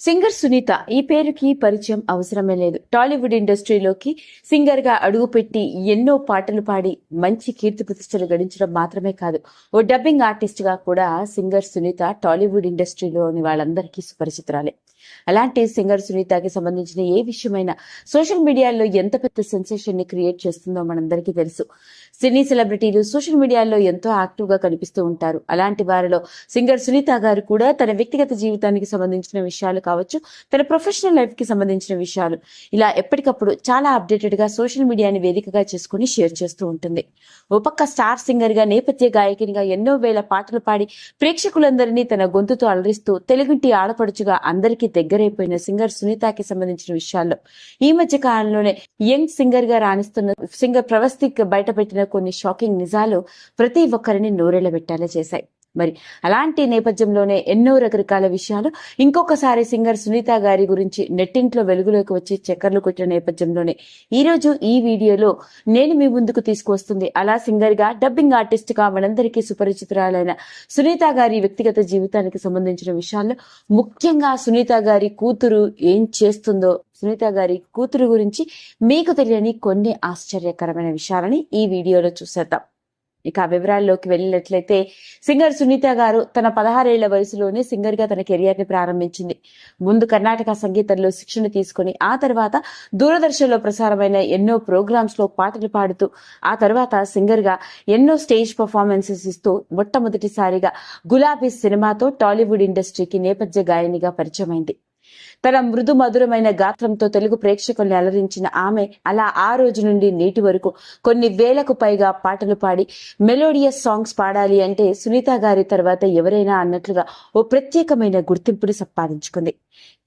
Singer Sunitha ఈ పేరుకి పరిచయం అవసరమే లేదు. టాలీవుడ్ ఇండస్ట్రీలోకి సింగర్గా అడుగుపెట్టి ఎన్నో పాటలు పాడి మంచి కీర్తి ప్రతిష్టలు గడించడం మాత్రమే కాదు. ఓ డబ్బింగ్ ఆర్టిస్ట్గా కూడా సింగర్ సునీత టాలీవుడ్ ఇండస్ట్రీలోని వాళ్ళందరికీ సుపరిచితురాలే. అలాంటి సింగర్ సునీతకి సంబంధించిన ఏ విషయమైనా సోషల్ మీడియాలో ఎంత పెద్ద సెన్సేషన్ని క్రియేట్ చేస్తుందో మనందరికీ తెలుసు. సినీ సెలబ్రిటీలు సోషల్ మీడియాలో ఎంతో యాక్టివ్గా కనిపిస్తూ ఉంటారు. అలాంటి వారిలో సింగర్ సునీత గారు కూడా తన వ్యక్తిగత జీవితానికి సంబంధించిన విషయాలు కావచ్చు తన ప్రొఫెషనల్ లైఫ్కి సంబంధించిన విషయాలు ఇలా ఎప్పటికప్పుడు చాలా అప్డేటెడ్గా సోషల్ మీడియాని వేదికగా చేసుకుని షేర్ చేస్తూ ఉంటుంది. ఓ పక్క స్టార్ సింగర్గా నేపథ్య గాయకునిగా ఎన్నో వేల పాటలు పాడి ప్రేక్షకులందరినీ తన గొంతుతో అలరిస్తూ తెలుగుంటి ఆడపడుచుగా అందరికీ దగ్గరైపోయిన సింగర్ సునీతకి సంబంధించిన విషయాల్లో ఈ మధ్య కాలంలోనే యంగ్ సింగర్గా రాణిస్తున్న సింగర్ ప్రవస్తిక్ బయటపెట్టిన కొన్ని షాకింగ్ నిజాలు ప్రతి ఒక్కరిని నోరెళ్ళబెట్టేలా చేశాయి. మరి అలాంటి నేపథ్యంలోనే ఎన్నో రకరకాల విషయాలు. ఇంకొకసారి సింగర్ సునీత గారి గురించి నెట్టింట్లో వెలుగులోకి వచ్చి చక్కర్లు కొట్టిన నేపథ్యంలోనే ఈ రోజు ఈ వీడియోలో నేను మీ ముందుకు తీసుకువస్తుంది అలా సింగర్గా డబ్బింగ్ ఆర్టిస్ట్గా మనందరికీ సుపరిచితురాలైన సునీత గారి వ్యక్తిగత జీవితానికి సంబంధించిన విషయాల్లో ముఖ్యంగా సునీత గారి కూతురు ఏం చేస్తుందో సునీత గారి కూతురు గురించి మీకు తెలియని కొన్ని ఆశ్చర్యకరమైన విషయాలని ఈ వీడియోలో చూసేద్దాం. ఇక ఆ వివరాల్లోకి వెళ్ళినట్లయితే సింగర్ సునీత గారు తన పదహారేళ్ళ వయసులోనే సింగర్గా తన కెరియర్ని ప్రారంభించింది. ముందు కర్ణాటక సంగీతంలో శిక్షణ తీసుకుని ఆ తర్వాత దూరదర్శన్లో ప్రసారమైన ఎన్నో ప్రోగ్రామ్స్లో పాటలు పాడుతూ ఆ తర్వాత సింగర్గా ఎన్నో స్టేజ్ పర్ఫార్మెన్సెస్ ఇస్తూ మొట్టమొదటిసారిగా గులాబీ సినిమాతో టాలీవుడ్ ఇండస్ట్రీకి నేపథ్య గాయనిగా పరిచయమైంది. తన మృదు మధురమైన గాత్రంతో తెలుగు ప్రేక్షకుల్ని అలరించిన ఆమె అలా ఆ రోజు నుండి నేటి వరకు కొన్ని వేలకు పైగా పాటలు పాడి మెలోడియస్ సాంగ్స్ పాడాలి అంటే సునీత గారి తర్వాత ఎవరైనా అన్నట్లుగా ఓ ప్రత్యేకమైన గుర్తింపుని సంపాదించుకుంది.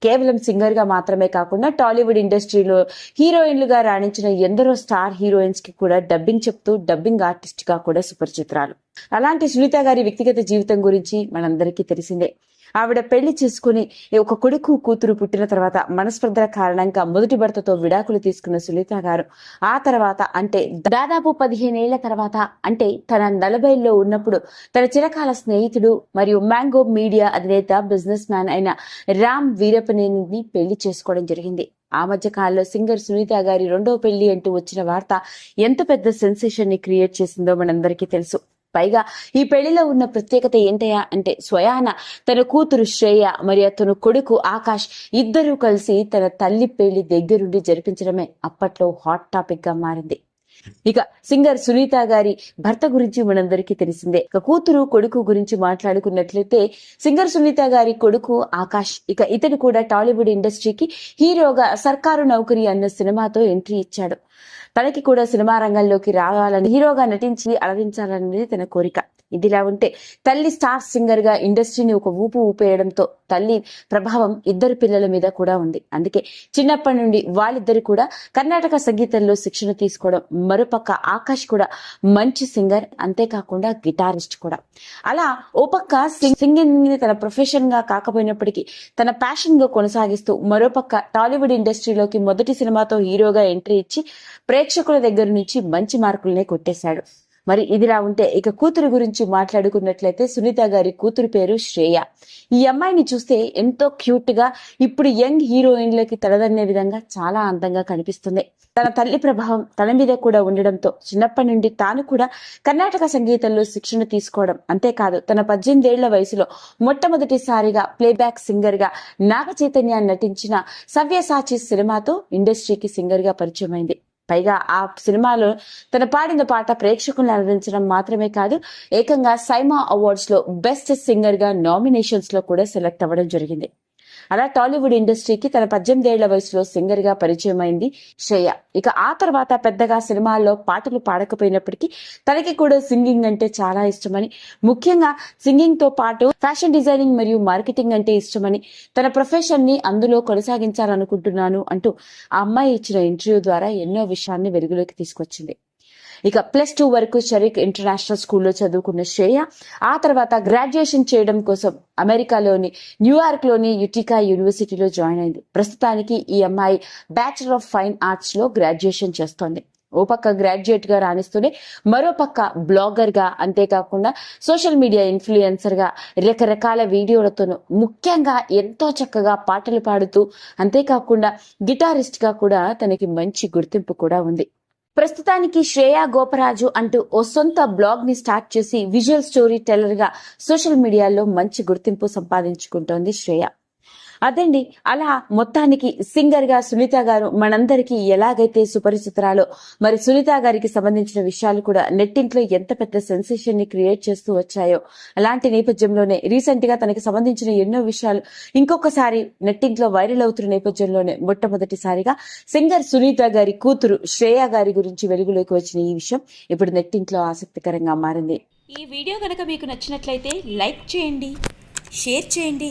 కేవలం సింగర్గా మాత్రమే కాకుండా టాలీవుడ్ ఇండస్ట్రీలో హీరోయిన్లుగా రాణించిన ఎందరో స్టార్ హీరోయిన్స్కి కూడా డబ్బింగ్ చెప్తూ డబ్బింగ్ ఆర్టిస్ట్గా కూడా సుపరిచితురాలు. అలాంటి సునీత గారి వ్యక్తిగత జీవితం గురించి మనందరికీ తెలిసిందే. ఆవిడ పెళ్ళి చేసుకుని ఒక కొడుకు కూతురు పుట్టిన తర్వాత మనస్పర్ధల కారణంగా మొదటి భర్తతో విడాకులు తీసుకున్న సునీత గారు. ఆ తర్వాత అంటే దాదాపు పదిహేనేళ్ళ తర్వాత అంటే తన నలభైలో ఉన్నప్పుడు తన చిరకాల స్నేహితుడు మరియు మ్యాంగో మీడియా అధినేత బిజినెస్ మ్యాన్ అయిన రామ్ వీరపనేని పెళ్ళి చేసుకోవడం జరిగింది. ఆ మధ్య కాలంలో సింగర్ సునీత గారి రెండో పెళ్ళి అంటూ వచ్చిన వార్త ఎంత పెద్ద సెన్సేషన్ని క్రియేట్ చేసిందో మనందరికీ తెలుసు. పైగా ఈ పెళ్ళిలో ఉన్న ప్రత్యేకత ఏంటయ్యా అంటే స్వయాన తన కూతురు శ్రేయ మరియు అతను కొడుకు ఆకాష్ ఇద్దరూ కలిసి తన తల్లి పెళ్ళి దగ్గరుండి జరిపించడమే అప్పట్లో హాట్ టాపిక్గా మారింది. ఇక సింగర్ సునీత గారి భర్త గురించి మనందరికీ తెలిసిందే. ఇక కూతురు కొడుకు గురించి మాట్లాడుకున్నట్లయితే సింగర్ సునీత గారి కొడుకు ఆకాష్ ఇక ఇతడు కూడా టాలీవుడ్ ఇండస్ట్రీకి హీరోగా సర్కారు నౌకరి అన్న సినిమాతో ఎంట్రీ ఇచ్చాడు. తనకి కూడా సినిమా రంగంలోకి రావాలని హీరోగా నటించి అలరించాలనేది తన కోరిక. ఇదిలా ఉంటే తల్లి స్టార్ సింగర్గా ఇండస్ట్రీని ఒక ఊపు ఊపేయడంతో తల్లి ప్రభావం ఇద్దరు పిల్లల మీద కూడా ఉంది. అందుకే చిన్నప్పటి నుండి వాళ్ళిద్దరు కూడా కర్ణాటక సంగీతంలో శిక్షణ తీసుకోవడం మరోపక్క ఆకాష్ కూడా మంచి సింగర్ అంతేకాకుండా గిటారిస్ట్ కూడా. అలా ఓ పక్క సింగింగ్ని తన ప్రొఫెషన్గా కాకపోయినప్పటికీ తన ప్యాషన్గా కొనసాగిస్తూ మరోపక్క టాలీవుడ్ ఇండస్ట్రీలోకి మొదటి సినిమాతో హీరోగా ఎంట్రీ ఇచ్చి ప్రేక్షకుల దగ్గర నుంచి మంచి మార్కులనే కొట్టేశాడు. మరి ఇదిలా ఉంటే ఇక కూతురు గురించి మాట్లాడుకున్నట్లయితే సునీత గారి కూతురు పేరు శ్రేయ. ఈ అమ్మాయిని చూస్తే ఎంతో క్యూట్గా ఇప్పుడు యంగ్ హీరోయిన్లకి తలదన్నే విధంగా చాలా అందంగా కనిపిస్తుంది. తన తల్లి ప్రభావం తన మీద కూడా ఉండడంతో చిన్నప్పటి నుండి తాను కూడా కర్ణాటక సంగీతంలో శిక్షణ తీసుకోవడం అంతేకాదు తన పద్దెనిమిదేళ్ళ వయసులో మొట్టమొదటిసారిగా ప్లేబ్యాక్ సింగర్గా నాగ చైతన్య నటించిన సవ్యసాచి సినిమాతో ఇండస్ట్రీకి సింగర్గా పరిచయమైంది. పైగా ఆ సినిమాలో తన పాడిన పాట ప్రేక్షకులను అలరించడం మాత్రమే కాదు ఏకంగా సైమా అవార్డ్స్లో బెస్ట్ సింగర్గా నామినేషన్స్లో కూడా సెలెక్ట్ అవ్వడం జరిగింది. అలా టాలీవుడ్ ఇండస్ట్రీకి తన పద్దెనిమిదేళ్ళ వయసులో సింగర్గా పరిచయమైంది శ్రేయ. ఇక ఆ తర్వాత పెద్దగా సినిమాల్లో పాటలు పాడకపోయినప్పటికీ తనకి కూడా సింగింగ్ అంటే చాలా ఇష్టమని ముఖ్యంగా సింగింగ్తో పాటు ఫ్యాషన్ డిజైనింగ్ మరియు మార్కెటింగ్ అంటే ఇష్టమని తన ప్రొఫెషన్ని అందులో కొనసాగించాలనుకుంటున్నాను అంటూ ఆ అమ్మాయి ఇచ్చిన ఇంటర్వ్యూ ద్వారా ఎన్నో విషయాన్ని వెలుగులోకి తీసుకొచ్చింది. ఇక ప్లస్ టూ వరకు షరీక్ ఇంటర్నేషనల్ స్కూల్లో చదువుకున్న శ్రేయ ఆ తర్వాత గ్రాడ్యుయేషన్ చేయడం కోసం అమెరికాలోని న్యూయార్క్లోని యుటికా యూనివర్సిటీలో జాయిన్ అయింది. ప్రస్తుతానికి ఈ అమ్మాయి బ్యాచులర్ ఆఫ్ ఫైన్ ఆర్ట్స్లో గ్రాడ్యుయేషన్ చేస్తోంది. ఓ పక్క గ్రాడ్యుయేట్గా రాణిస్తూనే మరో పక్క బ్లాగర్గా అంతేకాకుండా సోషల్ మీడియా ఇన్ఫ్లుయెన్సర్గా రకరకాల వీడియోలతోనూ ముఖ్యంగా ఎంతో చక్కగా పాటలు పాడుతూ అంతేకాకుండా గిటారిస్ట్గా కూడా తనకి మంచి గుర్తింపు కూడా ఉంది. ప్రస్తుతానికి శ్రేయా గోపరాజు అంటూ ఓ సొంత బ్లాగ్ని స్టార్ట్ చేసి విజువల్ స్టోరీ టెల్లర్గా సోషల్ మీడియాలో మంచి గుర్తింపు సంపాదించుకుంటోంది శ్రేయ. అదండి అలా మొత్తానికి సింగర్గా సునీత గారు మనందరికీ ఎలాగైతే సుపరిచితురాలో మరి సునీత గారికి సంబంధించిన విషయాలు కూడా నెట్టింట్లో ఎంత పెద్ద సెన్సేషన్ని క్రియేట్ చేస్తూ వచ్చాయో అలాంటి నేపథ్యంలోనే రీసెంట్గా తనకి సంబంధించిన ఎన్నో విషయాలు ఇంకొకసారి నెట్టింట్లో వైరల్ అవుతున్న నేపథ్యంలోనే మొట్టమొదటిసారిగా సింగర్ సునీత గారి కూతురు శ్రేయ గారి గురించి వెలుగులోకి వచ్చిన ఈ విషయం ఇప్పుడు నెట్టింట్లో ఆసక్తికరంగా మారింది. ఈ వీడియో కనుక మీకు నచ్చినట్లయితే లైక్ చేయండి షేర్ చేయండి.